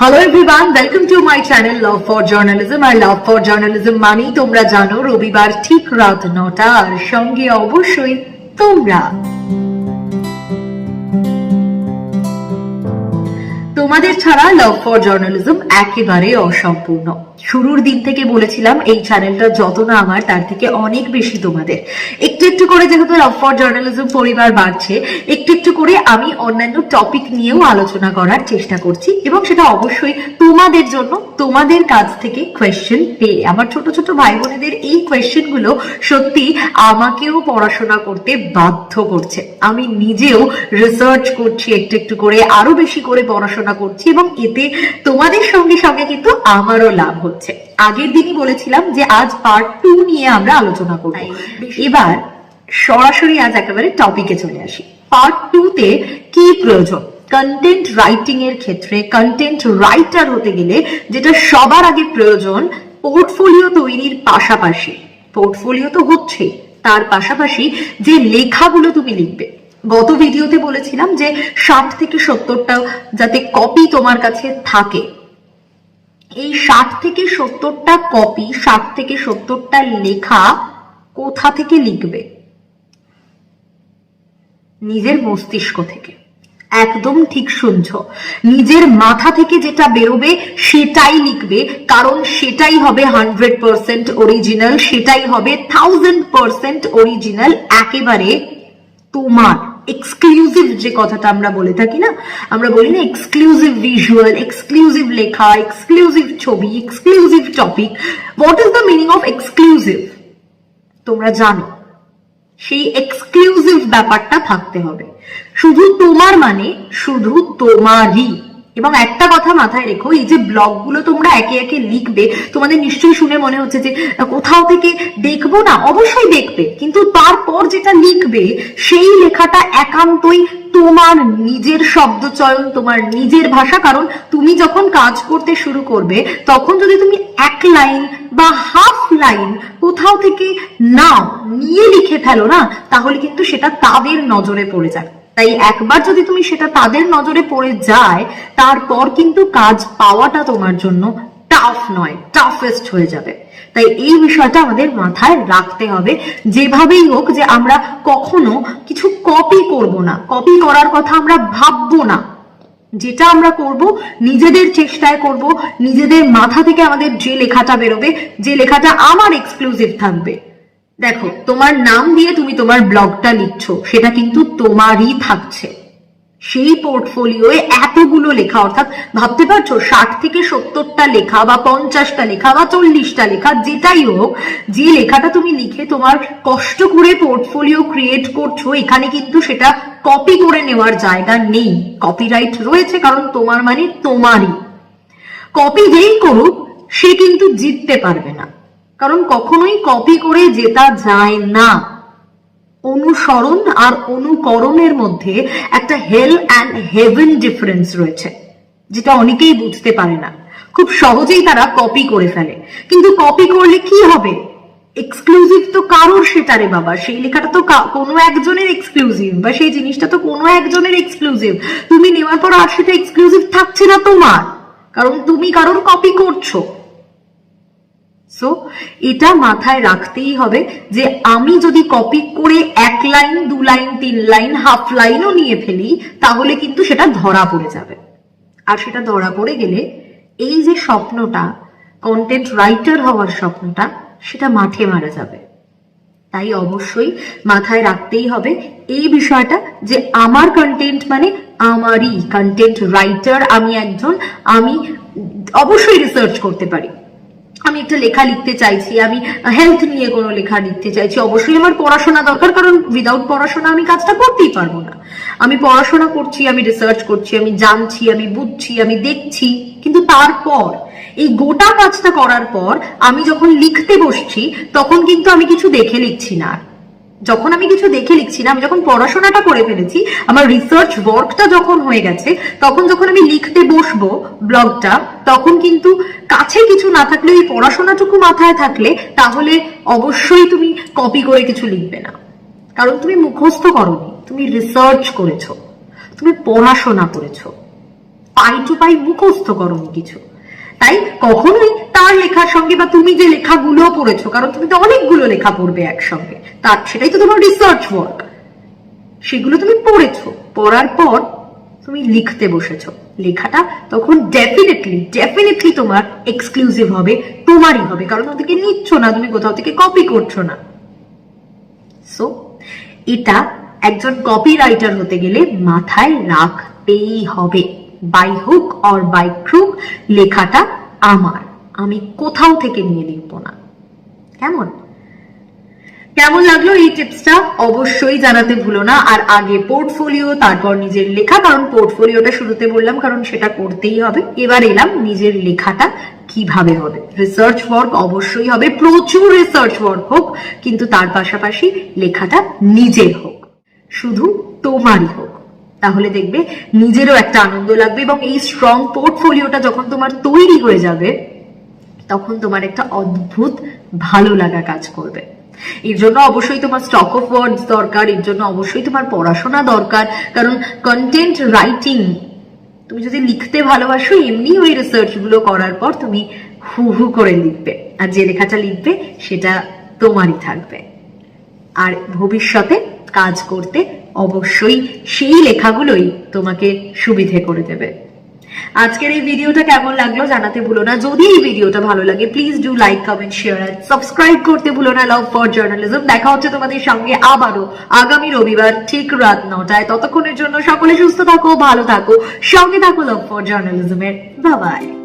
Hello everyone welcome to my channel love for journalism R love for journalism মানেই তোমরা জানো, রবিবার ঠিক রাত নটা, আর সঙ্গে অবশ্যই তোমরা। তোমাদের ছাড়া লাভ ফর জার্নালিজম একেবারে অসম্পূর্ণ। শুরুর দিন থেকে বলেছিলাম, এই চ্যানেলটা যত না আমার, তার থেকে অনেক বেশি তোমাদের। একটু একটু করে যেহেতু লাভ ফর জার্নালিজম পরিবার বাড়ছে, একটু একটু করে আমি অন্যান্য টপিক নিয়েও আলোচনা করার চেষ্টা করছি এবং সেটা অবশ্যই তোমাদের জন্য, তোমাদের কাছ থেকে কোয়েশ্চেন পেয়ে, আমার ছোট ছোট ভাই বোনেদের এই কোয়েশ্চেনগুলো সত্যি আমাকেও পড়াশোনা করতে বাধ্য করছে। আমি নিজেও রিসার্চ করছি, একটু একটু করে, আরও বেশি করে পড়াশোনা করছি এবং এতে তোমাদের সঙ্গে সঙ্গে কিন্তু আমারও লাভ হচ্ছে। আগের দিনই বলেছিলাম যে আজ পার্ট টু নিয়ে আমরা আলোচনা করব। এবার সরাসরি আজ একেবারে টপিকে চলে আসি। পার্ট টু তে কি প্রয়োজন? কন্টেন্ট রাইটিং এর ক্ষেত্রে কন্টেন্ট রাইটার হতে গেলে যেটা সবার আগে প্রয়োজন পোর্টফোলিও তৈরির পাশাপাশি। পোর্টফোলিও তো হচ্ছে তার পাশাপাশি যে লেখাগুলো তুমি লিখবে। গত ভিডিওতে বলেছিলাম যে ষাট থেকে সত্তরটা যাতে কপি তোমার কাছে থাকে এই ষাট থেকে সত্তরটা কপি ষাট থেকে সত্তরটা লেখা কোথা থেকে লিখবে? নিজের মস্তিষ্ক থেকে। একদম ঠিক শুনছো। নিজের মাথা থেকে যেটা বেরোবে, সেটাই লিখবে, কারণ সেটাই হবে হান্ড্রেড পার্সেন্ট অরিজিনাল সেটাই হবে থাউজেন্ড পার্সেন্ট অরিজিনাল একেবারে তোমার। এক্সক্লুসিভ যে কথাটা আমরা বলে থাকি না, আমরা বলি না এক্সক্লুসিভ ভিজুয়াল এক্সক্লুসিভ লেখা এক্সক্লুসিভ ছবি exclusive topic what is the meaning of exclusive তোমরা জানো, সেই এক্সক্লুসিভ ব্যাপারটা থাকতে হবে। শুধু তোমার মানে শুধু তোমারই। এবং একটা কথা মাথায় রেখো, এই যে ব্লগগুলো তোমরা একে একে লিখবে, তোমাদের নিশ্চয়ই শুনে মনে হচ্ছে যে, কোথাও থেকে দেখব না, অবশ্যই দেখবে, কিন্তু তারপর যেটা লিখবে, সেই লেখাটা একান্তই তোমার নিজের শব্দচয়ন, তোমার নিজের ভাষা, কারণ তুমি যখন কাজ করতে শুরু করবে, তখন যদি তুমি এক লাইন বা হাফ লাইন কোথাও থেকে নাও, নিয়ে লিখে ফেলো না, তাহলে কিন্তু সেটা তাদের নজরে পড়ে যায়। তাই একবার যদি তুমি সেটা তাদের নজরে পড়ে যায়, তারপর কিন্তু কাজ পাওয়াটা তোমার জন্য টাফ নয় টাফেস্ট হয়ে যাবে। তাই এই বিষয়টা আমাদের মাথায় রাখতে হবে। যেভাবেই হোক যে আমরা কখনো কিছু কপি করব না কপি করার কথা আমরা ভাববো না। যেটা আমরা করব, নিজেদের চেষ্টায় করব, নিজেদের মাথা থেকে আমাদের যে লেখাটা বেরোবে, যে লেখাটা আমার এক্সক্লুসিভ থাকবে। দেখো, তোমার নাম দিয়ে তুমি তোমার ব্লগটা লিখছো, সেটা কিন্তু তোমারই থাকছে। সেই পোর্টফোলিওয়ে এতগুলো লেখা, অর্থাৎ ভাবতে পারছ, ষাট থেকে সত্তরটা লেখা বা পঞ্চাশটা লেখা বা চল্লিশটা লেখা, যেটাই হোক, যে লেখাটা তুমি লিখে তোমার কষ্ট করে পোর্টফোলিও ক্রিয়েট করছ, এখানে কিন্তু সেটা কপি করে নেওয়ার জায়গা নেই। কপিরাইট রয়েছে, কারণ তোমার মানে তোমারই। কপি যেই করুক, সে কিন্তু জিততে পারবে না। কারণ কখনোই কপি করে জেতা যায় না। অনুসরণ আর অনুকরণের মধ্যে একটা হেল অ্যান্ড হেভেন ডিফারেন্স রয়েছে, যেটা অনেকেই বুঝতে পারে না। খুব সহজেই তারা কপি করে ফেলে। কিন্তু কপি করলে কি হবে? এক্সক্লুসিভ তো কারোর সেটা রে বাবা, সেই লেখাটা তো কোনো একজনের এক্সক্লুসিভ বা সেই জিনিসটা তো কোনো একজনের এক্সক্লুসিভ তুমি নেওয়ার পর আর সেটা এক্সক্লুসিভ থাকছে না তোমার, কারণ তুমি কারোর কপি করছ। সো এটা মাথায় রাখতেই হবে যে আমি যদি কপি করে এক লাইন দু লাইন তিন লাইন হাফ লাইনও নিয়ে ফেলি, তাহলে কিন্তু সেটা ধরা পড়ে যাবে। আর সেটা ধরা পড়ে গেলে এই যে স্বপ্নটা কন্টেন্ট রাইটার হওয়ার স্বপ্নটা, সেটা মাঠে মারা যাবে। তাই অবশ্যই মাথায় রাখতেই হবে এই বিষয়টা যে আমার কন্টেন্ট মানে আমারই। কন্টেন্ট রাইটার আমি একজন, আমি অবশ্যই রিসার্চ করতে পারি। আমি একটা লেখা লিখতে চাইছি, আমি হেলথ নিয়ে কোনো লেখা লিখতে চাইছি অবশ্যই আমার পড়াশোনা দরকার, কারণ উইদাউট পড়াশোনা আমি কাজটা করতেই পারব না আমি পড়াশোনা করছি, আমি রিসার্চ করছি, আমি জানছি, আমি বুঝছি, আমি দেখছি, কিন্তু তারপর, এই গোটা কাজটা করার পর আমি যখন লিখতে বসছি, তখন কিন্তু আমি কিছু দেখে লিখছি না। যখন আমি কিছু দেখে লিখছি না, আমি যখন পড়াশোনাটা করে ফেলেছি, আমার রিসার্চ ওয়ার্কটা যখন হয়ে গেছে, তখন যখন আমি লিখতে বসবো ব্লগটা তখন কিন্তু কাছে কিছু না থাকলে, ওই পড়াশোনাটুকু মাথায় থাকলে, তাহলে অবশ্যই তুমি কপি করে কিছু লিখবে না। কারণ তুমি মুখস্থ করনি, তুমি রিসার্চ করেছ, তুমি পড়াশোনা করেছ, পাই টু পাই মুখস্থ করনি কিছু। তাই কখনোই তার লেখার সঙ্গে বা তুমি যে লেখাগুলো পড়েছো, কারণ তুমি তো অনেকগুলো লেখা পড়বে একসঙ্গে, তার, সেটাই তো তোমার রিসার্চ ওয়ার্ক সেগুলো তুমি পড়েছো, পড়ার পর তুমি লিখতে বসেছো। লেখাটা তখন ডেফিনেটলি ডেফিনেটলি তোমার এক্সক্লুসিভ হবে, তোমারই হবে, কারণ ওদেরকে নিচ্ছ না, তুমি কোথাও থেকে কপি করছ না। সো এটা একজন কপি রাইটার হতে গেলে মাথায় রাখতেই হবে। By hook or by crook লেখাটা আমার। আমি কোথাও থেকে নিয়ে লিখব না। কেমন? কেমন লাগল এই টিপসটা? অবশ্যই জানাতে ভুলো না। আর আগে পোর্টফোলিও তারপর নিজের লেখা, কারণ পোর্টফোলিওটা শুরুতে বললাম, কারণ সেটা করতেই হবে। এবার এলাম নিজের লেখাটা কীভাবে হবে। রিসার্চ ওয়ার্ক অবশ্যই হবে। প্রচুর রিসার্চ ওয়ার্ক হোক, কিন্তু তার পাশাপাশি লেখাটা নিজের হোক। শুধু তোমারই হোক। তাহলে দেখবে নিজেরও একটা আনন্দ লাগবে এবং এই স্ট্রং পোর্টফোলিওটা যখন তোমার তৈরি হয়ে যাবে, তখন তোমার একটা অদ্ভুত ভালো লাগা কাজ করবে। এর জন্য অবশ্যই তোমার স্টক অফ ওয়ার্ডস দরকার, এর জন্য অবশ্যই তোমার পড়াশোনা দরকার, কারণ কন্টেন্ট রাইটিং তুমি যদি লিখতে ভালোবাসো, এমনি ওই রিসার্চগুলো করার পর তুমি হু হু করে লিখবে। আর যে লেখাটা লিখবে, সেটা তোমারই থাকবে। আর ভবিষ্যতে কাজ করতে অবশ্যই সেই লেখাগুলোই তোমাকে সুবিধে করে দেবে। আজকের এই ভিডিওটা কেমন লাগল জানাতে ভুলো না। যদি এই ভিডিওটা ভালো লাগে please do like comment share R subscribe করতে ভুলো না। লাভ ফর জার্নালিজম দেখা হচ্ছে তোমাদের সঙ্গে আবারও আগামী রবিবার ঠিক রাত নটায়। ততক্ষণের জন্য সকলে সুস্থ থাকো, ভালো থাকো। সঙ্গে থাকো লাভ ফর জার্নালিজমের বাবাই